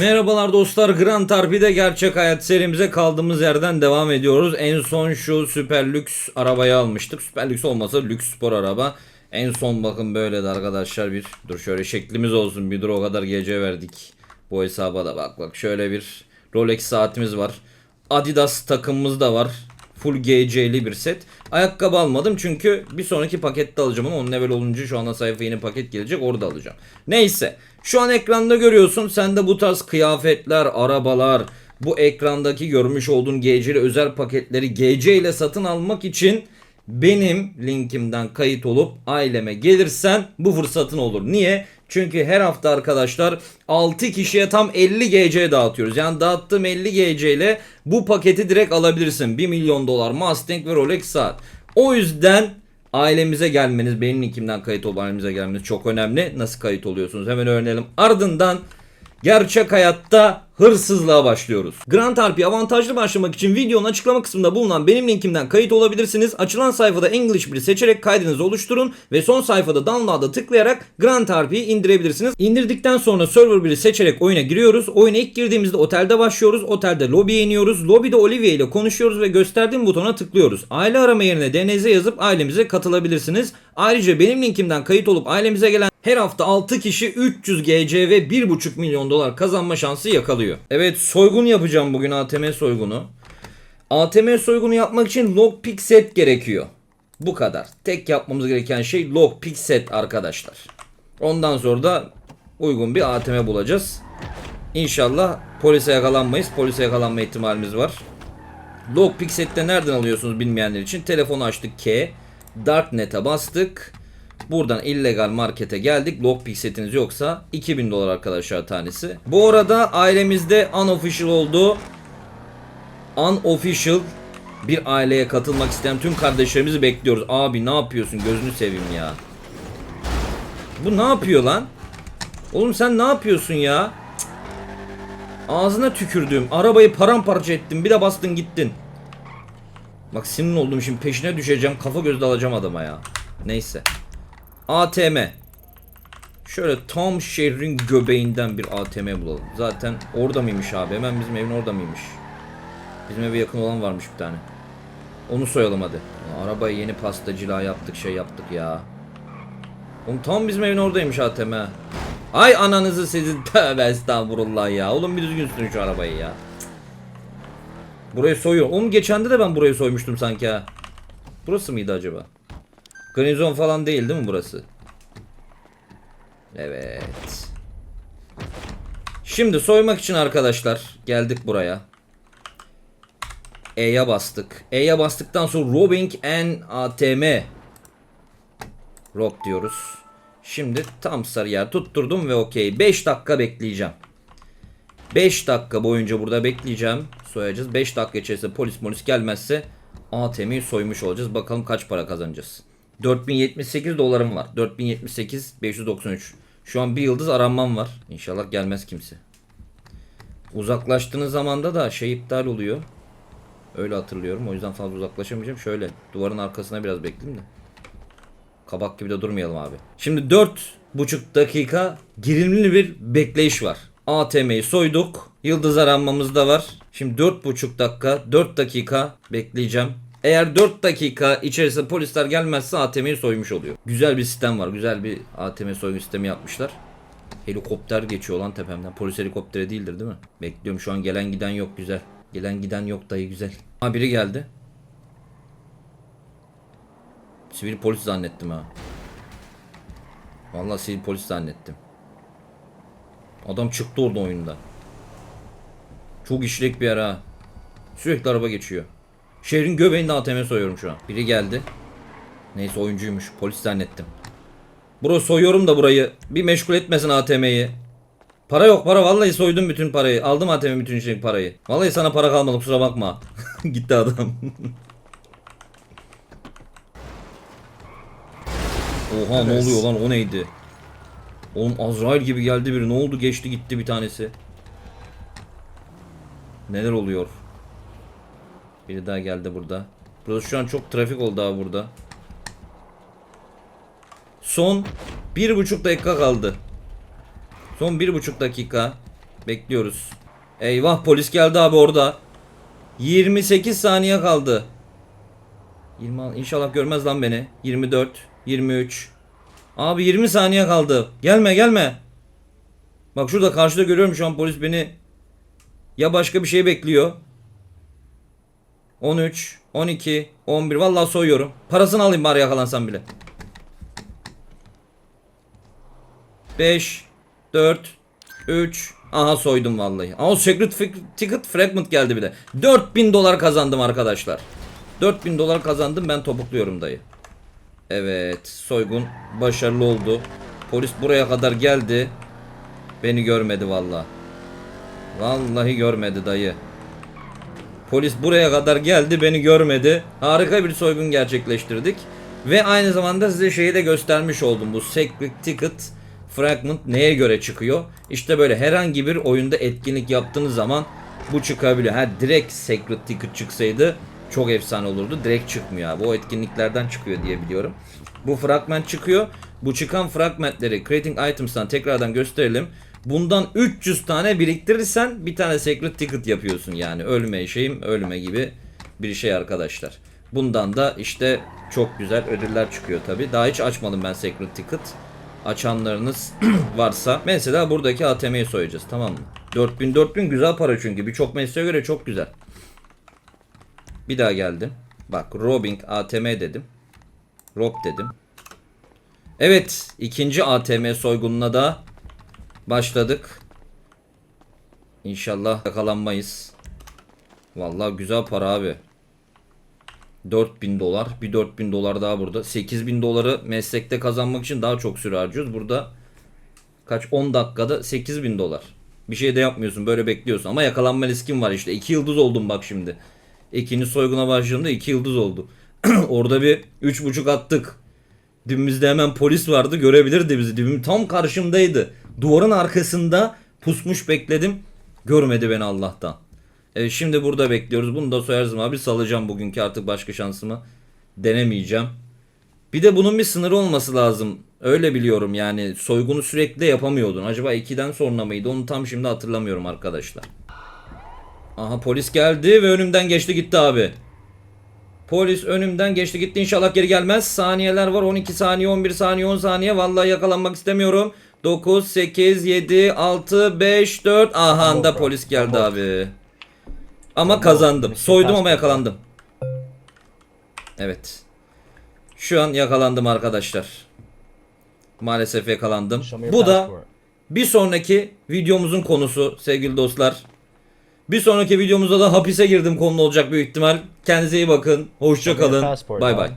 Merhabalar dostlar Grand Tarpi'de gerçek hayat serimize kaldığımız yerden devam ediyoruz. En son şu süper lüks arabayı almıştık. Süper lüks olmasa lüks spor araba. En son bakın böyle de arkadaşlar bir dur şöyle şeklimiz olsun bir dur o kadar gece verdik. Bu hesaba da bak bak şöyle bir Rolex saatimiz var. Adidas takımımız da var. Full GC'li bir set. Ayakkabı almadım çünkü bir sonraki pakette alacağım ama onun level olunca şu anda sayfa yeni paket gelecek orada alacağım. Neyse şu an ekranda görüyorsun sen de bu tarz kıyafetler, arabalar, bu ekrandaki görmüş olduğun GC'li özel paketleri GC ile satın almak için benim linkimden kayıt olup aileme gelirsen bu fırsatın olur. Niye? Çünkü her hafta arkadaşlar 6 kişiye tam 50 GC dağıtıyoruz. Yani dağıttığım 50 GC ile bu paketi direkt alabilirsin. 1 milyon dolar Mustang ve Rolex saat. O yüzden ailemize gelmeniz, benim linkimden kayıt olup ailemize gelmeniz çok önemli. Nasıl kayıt oluyorsunuz? Hemen öğrenelim. Ardından Gerçek hayatta hırsızlığa başlıyoruz. Grand RP avantajlı başlamak için videonun açıklama kısmında bulunan benim linkimden kayıt olabilirsiniz. Açılan sayfada English 1'i seçerek kaydınızı oluşturun ve son sayfada download'a tıklayarak Grand RP'yi indirebilirsiniz. İndirdikten sonra server 1'i seçerek oyuna giriyoruz. Oyuna ilk girdiğimizde otelde başlıyoruz. Otelde lobiye iniyoruz. Lobide Olivia ile konuşuyoruz ve gösterdiğim butona tıklıyoruz. Aile arama yerine DNZ yazıp ailemize katılabilirsiniz. Ayrıca benim linkimden kayıt olup ailemize gelen her hafta 6 kişi 300 GC ve 1,5 milyon dolar kazanma şansı yakalıyor. Evet soygun yapacağım bugün ATM soygunu. ATM soygunu yapmak için lockpick set gerekiyor. Bu kadar. Tek yapmamız gereken şey lockpick set arkadaşlar. Ondan sonra da uygun bir ATM bulacağız. İnşallah polise yakalanmayız. Polise yakalanma ihtimalimiz var. Lockpick sette nereden alıyorsunuz bilmeyenler için telefonu açtık K. Darknet'e bastık. Buradan illegal markete geldik. Lockpick setiniz yoksa 2000 dolar arkadaşlar tanesi. Bu arada ailemizde unofficial oldu. Unofficial bir aileye katılmak isteyen tüm kardeşlerimizi bekliyoruz. Abi ne yapıyorsun gözünü seveyim ya. Bu ne yapıyor lan? Oğlum sen ne yapıyorsun ya? Cık. Ağzına tükürdüm. Arabayı paramparça ettim. Bir de bastın gittin. Bak sinir oldum şimdi peşine düşeceğim. Kafa gözde alacağım adama ya. Neyse. ATM. Şöyle tam şehrin göbeğinden bir ATM bulalım. Zaten orada mıymış abi? Hemen bizim evin orada mıymış? Bizim eve yakın olan varmış bir tane. Onu soyalım hadi. Arabayı yeni pastacılığa yaptık şey yaptık ya. Oğlum tam bizim evin oradaymış ATM. Ay ananızı sizin tövbe estağfurullah ya. Oğlum bir düzgün sürün şu arabayı ya. Burayı soyuyor. Oğlum geçende de ben burayı soymuştum sanki ha. Burası mıydı acaba? Garnizon falan değil değil mi burası? Evet. Şimdi soymak için arkadaşlar geldik buraya. E'ye bastık. E'ye bastıktan sonra robbing and ATM. Rob diyoruz. Şimdi tam sarı yer tutturdum ve okey. 5 dakika bekleyeceğim. 5 dakika boyunca burada bekleyeceğim. Soyacağız. 5 dakika içerisinde polis polis gelmezse ATM'yi soymuş olacağız. Bakalım kaç para kazanacağız. 4078 dolarım var. 4078 593. Şu an bir yıldız aranmam var. İnşallah gelmez kimse. Uzaklaştığınız zamanda da şey iptal oluyor. Öyle hatırlıyorum. O yüzden fazla uzaklaşamayacağım. Şöyle duvarın arkasına biraz bekleyeyim de. Kabak gibi de durmayalım abi. Şimdi 4,5 dakika gerilimli bir bekleyiş var. ATM'yi soyduk. Yıldız aranmamız da var. Şimdi 4,5 dakika 4 dakika bekleyeceğim. Eğer 4 dakika içerisinde polisler gelmezse ATM'yi soymuş oluyor. Güzel bir sistem var. Güzel bir ATM soygun sistemi yapmışlar. Helikopter geçiyor lan tepemden. Polis helikopteri değildir değil mi? Bekliyorum şu an gelen giden yok güzel. Gelen giden yok dayı güzel. Ha biri geldi. Sivil polis zannettim ha. Vallahi sivil polis zannettim. Adam çıktı orada oyunda. Çok işlek bir yer ha. Sürekli araba geçiyor. Şehrin göbeğinde ATM soyuyorum şu an. Biri geldi. Neyse oyuncuymuş. Polis zannettim. Bro soyuyorum da burayı. Bir meşgul etmesin ATM'yi. Para yok para vallahi soydum bütün parayı. Aldım ATM bütün içindeki parayı. Vallahi sana para kalmadı kusura bakma. Gitti adam. Oha ne oluyor lan o neydi? Oğlum Azrail gibi geldi biri. Ne oldu geçti gitti bir tanesi. Neler oluyor? Biri daha geldi burada. Burası şu an çok trafik oldu abi burada. Son bir buçuk dakika kaldı. Son bir buçuk dakika. Bekliyoruz. Eyvah polis geldi abi orada. 28 saniye kaldı. 20 inşallah görmez lan beni. 24, 23. Abi 20 saniye kaldı. Gelme gelme. Bak şurada karşıda görüyorum şu an polis beni ya başka bir şey bekliyor. 13, 12, 11 vallahi soyuyorum. Parasını alayım bari yakalansam bile. 5, 4, 3. Aha soydum vallahi. Ama secret ticket fragment geldi bir de. 4000 dolar kazandım arkadaşlar. 4000 dolar kazandım ben topukluyorum dayı. Evet soygun başarılı oldu. Polis buraya kadar geldi. Beni görmedi vallahi. Vallahi görmedi dayı. Polis buraya kadar geldi beni görmedi. Harika bir soygun gerçekleştirdik. Ve aynı zamanda size şeyi de göstermiş oldum. Bu Secret Ticket Fragment neye göre çıkıyor? İşte böyle herhangi bir oyunda etkinlik yaptığınız zaman bu çıkabiliyor. Ha direkt Secret Ticket çıksaydı çok efsane olurdu. Direkt çıkmıyor abi. O etkinliklerden çıkıyor diye biliyorum. Bu fragment çıkıyor. Bu çıkan fragmentleri Creating Items'tan tekrardan gösterelim. Bundan 300 tane biriktirirsen bir tane secret ticket yapıyorsun yani. Ölme şeyim ölme gibi bir şey arkadaşlar. Bundan da işte çok güzel ödüller çıkıyor tabi. Daha hiç açmadım ben secret ticket. Açanlarınız varsa mesela buradaki ATM'yi soyacağız tamam mı? 4000 4000 güzel para çünkü birçok mesleğe göre çok güzel. Bir daha geldim. Bak robbing ATM dedim. Rob dedim. Evet ikinci ATM soygununa da başladık. İnşallah yakalanmayız. Vallahi güzel para abi. 4000 dolar. Bir 4000 dolar daha burada. 8000 doları meslekte kazanmak için daha çok süre harcıyoruz. Burada kaç 10 dakikada 8000 dolar. Bir şey de yapmıyorsun böyle bekliyorsun ama yakalanma riskin var işte. 2 yıldız oldum bak şimdi. İkinci soyguna başladığımda 2 yıldız oldu. Orada bir 3.5 attık. Dibimizde hemen polis vardı görebilirdi bizi. Dibim tam karşımdaydı. Duvarın arkasında pusmuş bekledim. Görmedi beni Allah'tan. Evet şimdi burada bekliyoruz. Bunu da soyarız abi salacağım bugünkü artık başka şansımı denemeyeceğim. Bir de bunun bir sınırı olması lazım. Öyle biliyorum yani soygunu sürekli yapamıyordun. Acaba 2'den sonra mıydı? Onu tam şimdi hatırlamıyorum arkadaşlar. Aha polis geldi ve önümden geçti gitti abi. Polis önümden geçti gitti inşallah geri gelmez. Saniyeler var 12 saniye 11 saniye 10 saniye. Vallahi yakalanmak istemiyorum. 9 8 7 6 5 4 Aha da polis geldi abi. Ama kazandım. Soydum ama yakalandım. Evet. Şu an yakalandım arkadaşlar. Maalesef yakalandım. Bu da bir sonraki videomuzun konusu sevgili dostlar. Bir sonraki videomuzda da hapise girdim konu olacak büyük ihtimal. Kendinize iyi bakın. Hoşça Show me your kalın. passport, Bay bay.